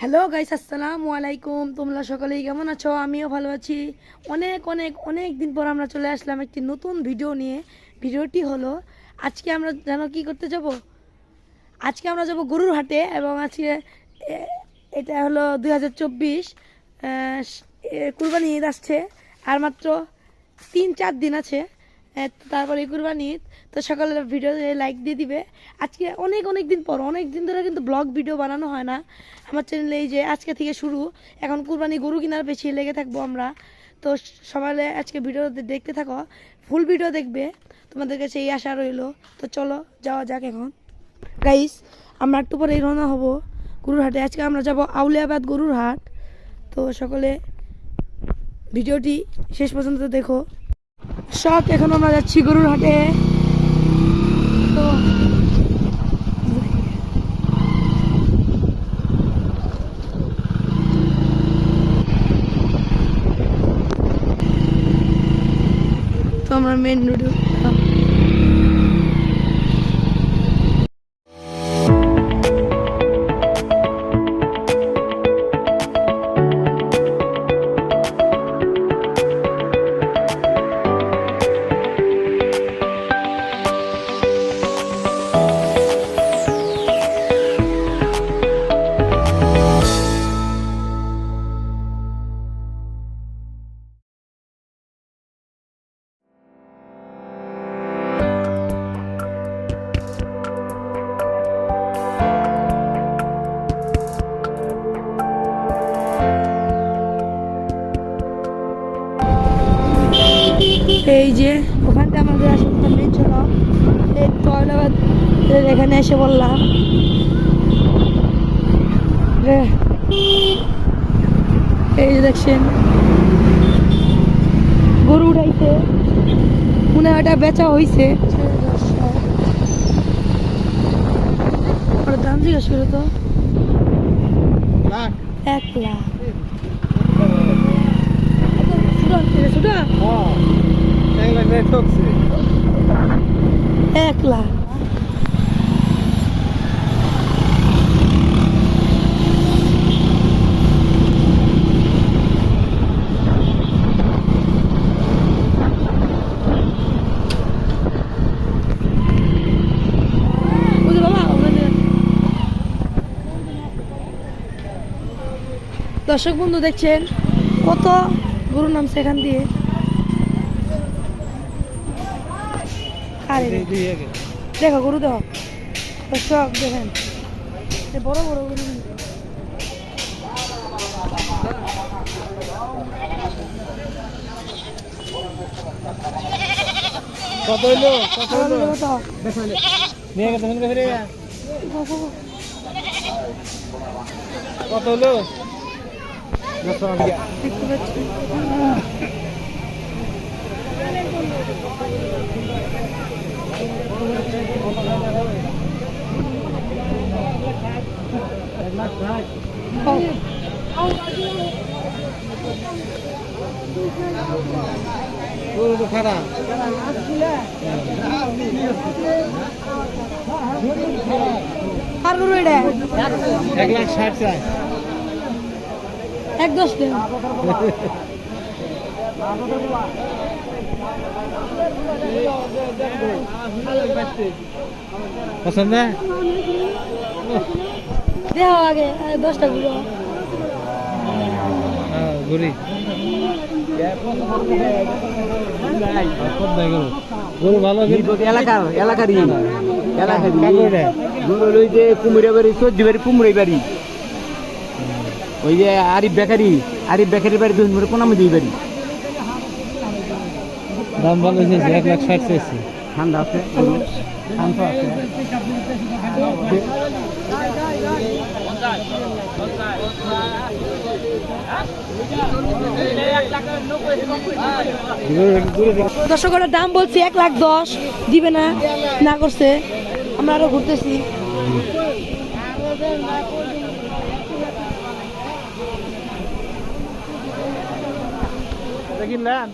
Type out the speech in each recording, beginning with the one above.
Hello guys আসসালামু আলাইকুম তোমরা সকলেই কেমন আছো? আমিও ভালো আছি। অনেক অনেক অনেক দিন পর আমরা চলে আসলাম একটি নতুন ভিডিও নিয়ে। ভিডিওটি হলো, আজকে আমরা জানো কি করতে যাব? আজকে আমরা যাব গরুর হাটে এবং আজকে এটা হলো দুই হাজার চব্বিশ কুরবানি ঈদ আসছে। আর মাত্র তিন, চার দিন আছে। তারপরে কুরবানি ঈদ তো সকালে ভিডিও লাইক দিয়ে দিবে। আজকে অনেক অনেক দিন পর, অনেক দিন ধরে কিন্তু ব্লগ ভিডিও বানানো হয় না। আমার চ্যানেলে এই যে আজকে থেকে শুরু, এখন কুরবানি গরু কেনার পেছিয়ে লেগে থাকব আমরা। তো সকালে আজকে ভিডিও দেখতে থাকো ফুল ভিডিও দেখবে। তোমাদের কাছে এই আশা রইল। তো চলো, যাওয়া যাক এখন। গাইস আমরা একটু পরে রওনা হব গরুর হাটে। আজকে আমরা যাব আউলিয়াবাদ গরুর হাট। তো সকলে ভিডিওটি শেষ পর্যন্ত দেখো। শখ এখন আমরা যাচ্ছি গরুর হাটে। তো তো আমরা মেন রোডে এই যে ওখানটা আমাদের আসলে মেন ছিল এই তয়লাবাদ এখানে এসে বললাম এই যে দেখছেন, গরু উঠাইছে। মনে হয় ওটা বেচা হয়েছে দাম জিজ্ঞেস করে তো। এক লাখ। সুডা সুডা এক লাখ রেট ঠকছে? এক লাখ বুঝলি বাবা, ওখানে দর্শক বন্ধু দেখছেন, কত গরু নামছে এখান দিয়ে। আরে দেখো গরু দেখো। দর্শক দেখেন। বড় বড় গরু। কত হইল? কত হইল? নিয়ে গেছে ফোন করে কত হলো। দেখতে খারাপ এক লাখ ষাট চাই। এক দশ দেন। পছন্দ? দেহ আগে দশটা গরু হ্যাঁ ঘুরি। গরু ভালো এলাকার এলাকারই এলাকারই গরু ওই যে কুমড়া বাড়ি বাড়ি কুমড়াই বাড়ি। ওই যে আরিফ বেকারি আরিফ বেকারি বাড়ি দুই নম্বরে কোন দিই বাড়ি। দাম ভালো হয়েছে এক লাখ ষাট ঠান্ডা আছে গরু আছে। দর্শক দাম বলছি এক লাখ দশ। দিবে না না করছে। আমরা আরও ঘুরতেছি। কিনলেন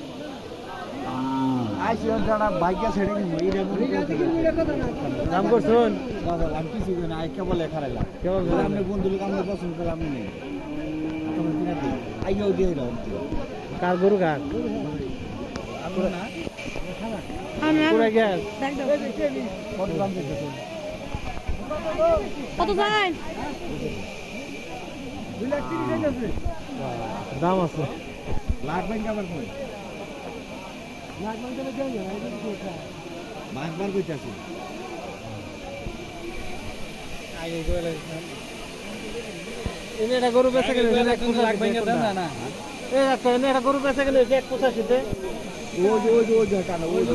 দাম করছুন? আমি কিছু না কেবল খারাইলাম কেবল আপনি বন্ধু লোক আমরা পছন্দ করে আপনি নেই আইয়াও দিয়ে দাও কার গরু কার? আমি আমি-। কত লাখ আছে দাম আছে। লাখ ব্যাংক আবার এনে একটা গরু বেচা গেলে লাখ ভাঙে দেন না না এই একটা এনে একটা গরু বেচা গেলে এক পঁচাশিতে ওই যে ওই যে ওই যে টানা ওই যে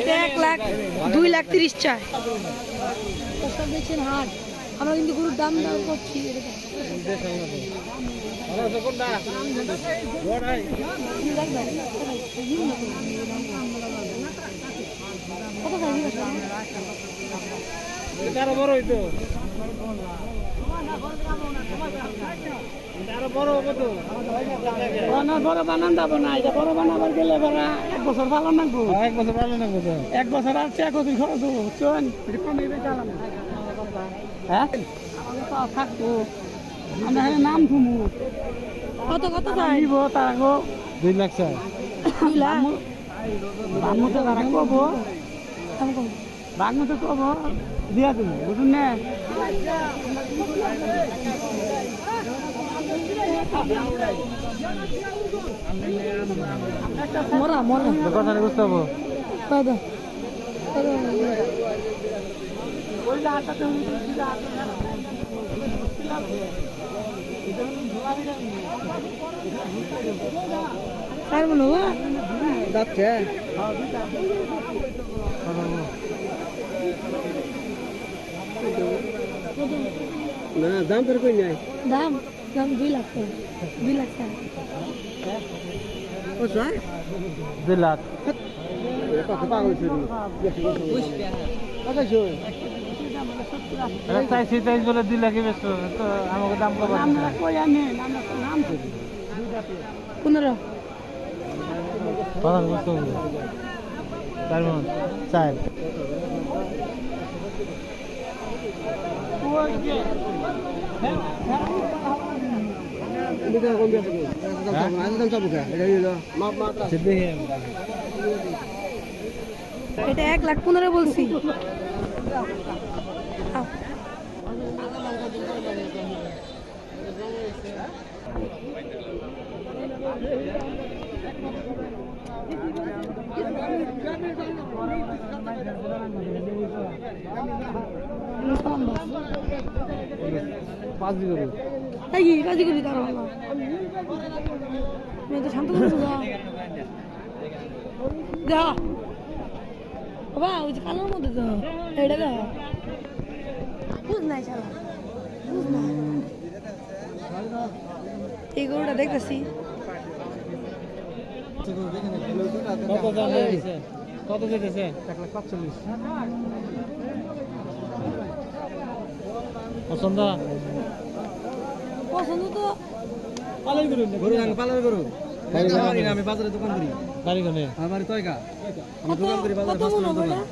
এটা এক লাখ দুই লাখ তিরিশ দেখছেন হাট। আমরা কিন্তু গরুর দাম দাম করছি। আরও বড় হইতো। বড় বানান যাব না এটা বড় বানাবার গেলে এক বছর ভালো লাগবো। এক বছর ভালো না এক বছর আর চেক হতে খরচ হব চল হ্যাঁ? থাকব। আমরা নাম থুমু কত কত চাই? দিব তার আগো দুই লাখ চাই। দুই লাখ? বামুতে তারা কব। কম বামুতে কব। দিয়া তুমি বুঝুন না? মরা মরা। কথা নেই বুঝতে পারব? কত ওই যে আটাতে চার মনে হব যাচ্ছে না দাম তোর কই নাই? দাম দাম দুই লাখ দুই লাখ স্যার? দুই লাখ। কত? পাগল এটা চাইছি চাইছি বলে বেচতো তো আমাকে দাম কম আমরা কই আনি আমরা নাম করি। পনেরো। বুঝতে চার মন চার এটা এক লাখ পনেরো বলছি আও। সালাম দাও। পাঁচ বিঘা গরু তাই কি কাজই করি তার বাবা। ওই যে কালোর মধ্যে তো এটা দা বুঝ নাই শালা। বুঝ নাই। এই গরুটা দেখতেছি। কত দাম কত দিতেছে এক লাখ পাঁচচল্লিশ পছন্দ? পছন্দ তো পালন করুন গরু আমি পালন করুন। আমি না, আমি বাজারে দোকান করি। গাড়ি কোনে? আমার তয়কা আমি দোকান করি বাজারে মনে টাকা হবে দোকান।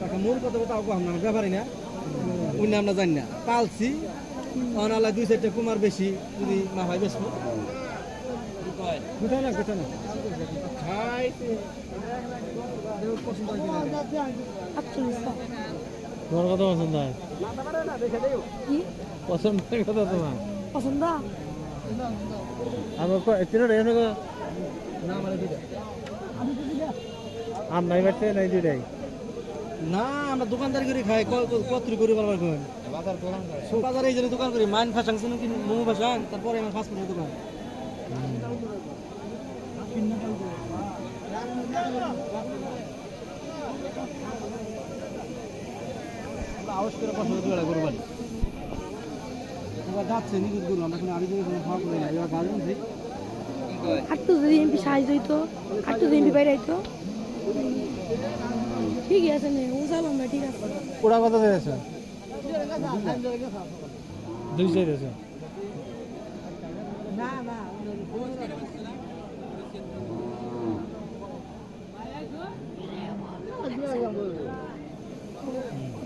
কাকা মূল কত কথা আগে আমরা ব্যাপারই না। ওই নাম না জানি না। পালছি তখন আল্লাহ দুই চারটে কুমার বেশি যদি না হয় বেশি কোথাও না কোথাও না? আটচল্লিশ তোমার কত পছন্দ হয়? কি? পছন্দ হয় কত তোমার? পছন্দ? আমার তিনটা এনে না আমার দুইটা আম নাই বাড়ছে নাই দুইটাই? না আমরা দোকানদারি করে খাই কত্রি করে বলবার কোন বাজারে এই জন্য দোকান করি মাইন ফাঁসাং ছিল কি মোমো ফাঁসাং তারপরে আমার ফাস্ট ফুডের দোকান। আওয়াজ করে গরু বাড়ি এবার যাচ্ছে গরু আমরা কোনো আড়ি কোনো খাওয়া করি না। এবার গাড়ি উঠছি আটটু যদি এমপি সাহায্য হইতো আটটু যদি এমপি বাইরে আইতো ঠিকই আছে নে উসালাম না ঠিক আছে। ওরা কত দিয়েছে দুই চাইতেছে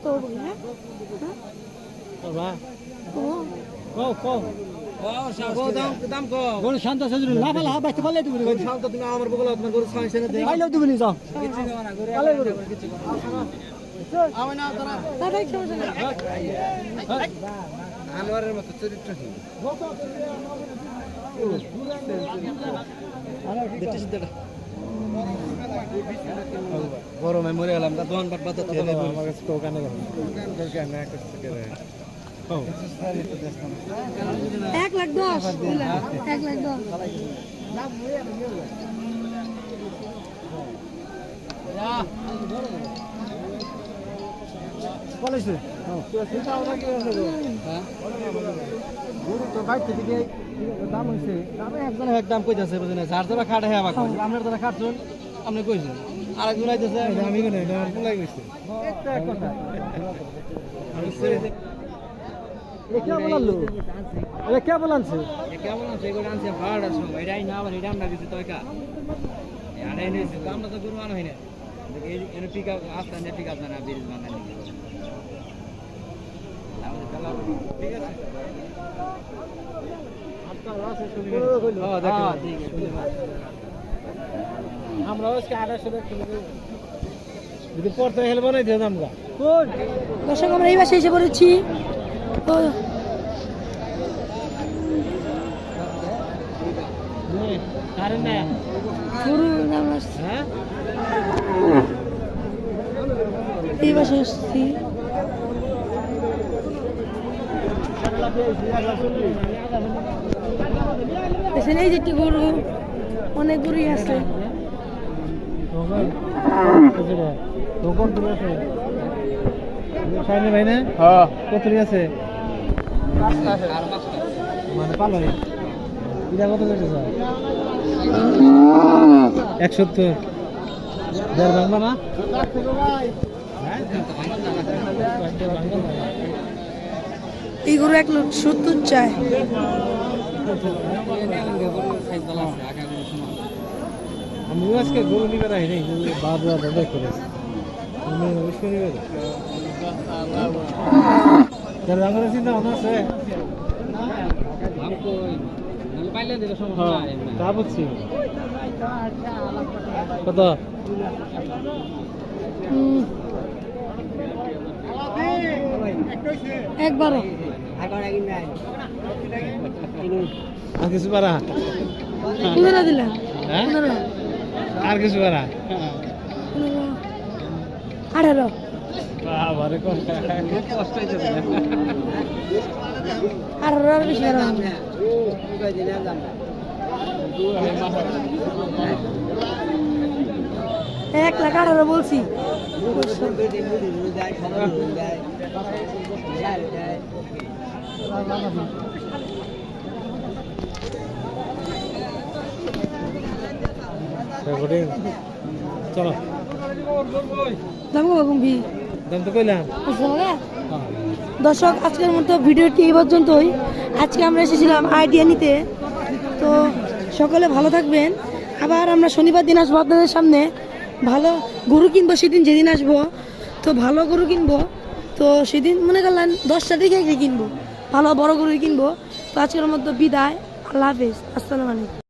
কত হবে হ্যাঁ? বাবা। ও কও কও। কও দাম দাম কও। গরু শান্ত আছে যদি না পালা বাইতে পারলে তুমি গরু শান্ত তুমি আমার বগলে তোমার গরু ছাইছে না দেই পাইলেও তুমি যাও পালে গরু আমি না তারা দাদা কি সমস্যা নেই। আনোয়ারের মতো চরিত্রহীন দেখতে সিদ্ধটা গরমে মরে গেলাম তা দোকান পাট বাজার থেকে আমার কাছে তো কানে গেল এক লাখ দশ। এক লাখ দশ। বলেছে গরু তো বাইতে দিকে দাম হইছে। দামে একজন একদম কইতাছে বুঝেন যার যারা খাটে হ্যাঁ বাকি আপনার যারা খাটছুন আপনি কইছেন। আরেকজন আইতেছে আমি কোনে এটা আমার একটা কথা। এ কে বলালো এ কে বলানছে কেমন আছে এগুলো আনছে ভাড়া সময় এটাই না আবার এটা আমরা তয়কা। তো গরু আনা হয় না এনে পিক আপ আসতে পিক আপ না ব্রিজ বানানি ঠিক আছে হ্যাঁ দেখো ঠিক আছে আমরা আজকে আড়াইশো যদি পড়তে হেলে বানাই দিয়ে কোন দর্শক আমরা এই বাসে এসে পড়েছি তো না এই বাসে এসছি এখানে এই যে একটি গরু অনেক গরুই আছে। ভাই না হ্যাঁ আছে? মানে পালো এটা কত যেতে স্যার এক সত্তর দেড় ভাঙবা না এই গরু এক লোক সত্তর চায়। আমি আজকে গরু নিবে রাখি নাই বাদ বাদ অনেক করে আমি ভাঙার চিন্তা ভাবনা আছে। হ্যাঁ তা বুঝছি। কত? হুম। এক আর কিছু পারা? পনেরো দিলাম। হ্যাঁ? আর কিছু পারা? আঠারো। বেশি এক লাখ আঠারো বলছি। চলো। দাম কমবি দাম তো কইলাম। দর্শক আজকের মতো ভিডিওটি এই পর্যন্তই। আজকে আমরা এসেছিলাম আইডিয়া নিতে। তো সকলে ভালো থাকবেন। আবার আমরা শনিবার দিন আসব আপনাদের সামনে। ভালো গরু কিনবো, সেদিন যেদিন আসব, তো ভালো গরু কিনবো, তো সেদিন মনে করলেন দশটা দিকে কিনবো, ভালো বড় গরু কিনবো, তো আজকের মতো বিদায়, আল্লাহ হাফেজ, আসসালামু আলাইকুম।